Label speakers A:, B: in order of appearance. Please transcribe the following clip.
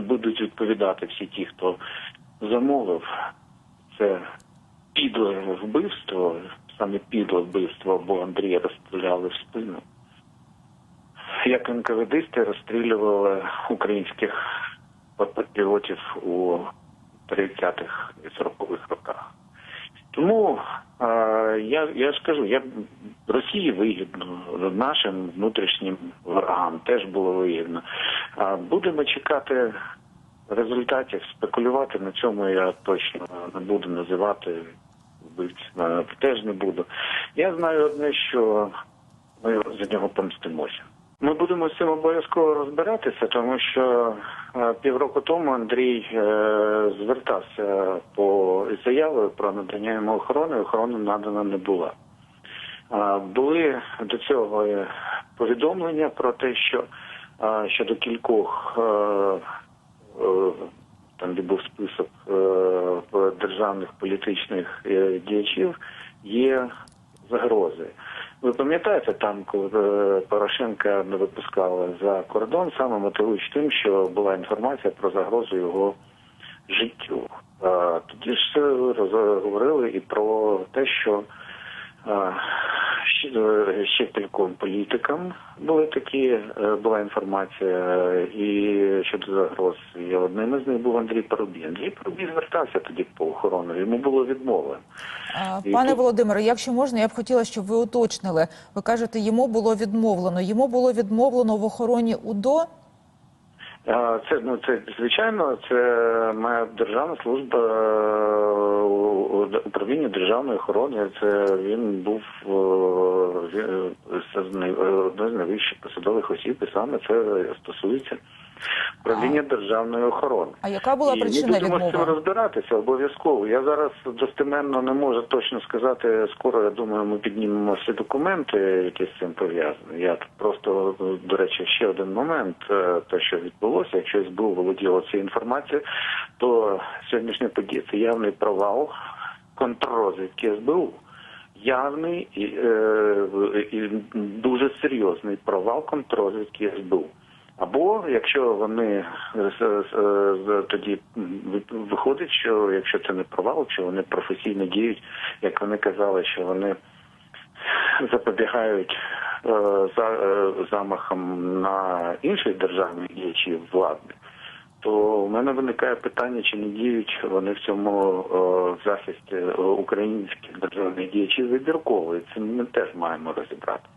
A: будуть відповідати всі ті, хто замовив це підле вбивство, саме підле вбивство, бо Андрія розстріляли в спину. Як НКВДисти розстрілювали українських патріотів у 30-х і 40-х роках. Тому я, я ж кажу, я Росії вигідно, нашим внутрішнім ворогам теж було вигідно. Будемо чекати результатів, спекулювати на цьому я точно не буду називати вбивць, теж не буду. Я знаю одне, що ми за нього помстимося. Ми будемо з цим обов'язково розбиратися, тому що е, півроку тому Андрій е, звертався по заявою про надання йому охорони. Охорона надана не була. Були до цього е, повідомлення про те, що щодо кількох е, е, там, де був список е, державних політичних діячів, є загрози. Ви пам'ятаєте, там, коли Порошенка не випускали за кордон, саме мотивуючи тим, що була інформація про загрозу його життю. Тоді ж говорили і про те, що ще, е, кільком політикам були такі, е, була інформація, і щодо загроз. І одним із них був Андрій Парубій. Андрій Парубій звертався тоді по охорону, йому було відмовлено.
B: Пане
A: тут-
B: Володимире, якщо можна, я б хотіла, щоб ви уточнили. Ви кажете, йому було відмовлено. Йому було відмовлено в охороні УДО.
A: Це ну це звичайно, це моя державна служба е, управління державної охорони. Це він був е, з е, одне з найвищих посадових осіб, і саме це стосується управління державної охорони.
B: А яка була
A: І
B: причина
A: ми будемо з цим розбиратися обов'язково. Я зараз достеменно не можу точно сказати. Скоро я думаю, ми піднімемо всі документи, які з цим пов'язані. Я просто до речі, ще один момент. е, Те, що відбулося, якщо СБУ володіло цією інформацією, то сьогоднішня подія це явний провал контррозвідки СБУ. Явний і, е, і дуже серйозний провал контррозвідки СБУ. Або якщо вони з- тоді виходить, що якщо це не провал, що вони професійно діють, як вони казали, що вони запобігають е, за е, замахам на інших державних діячів влади, то в мене виникає питання, чи не діють вони в цьому е, захисті е, українських державних діячів вибірково. І Це ми теж маємо розібрати.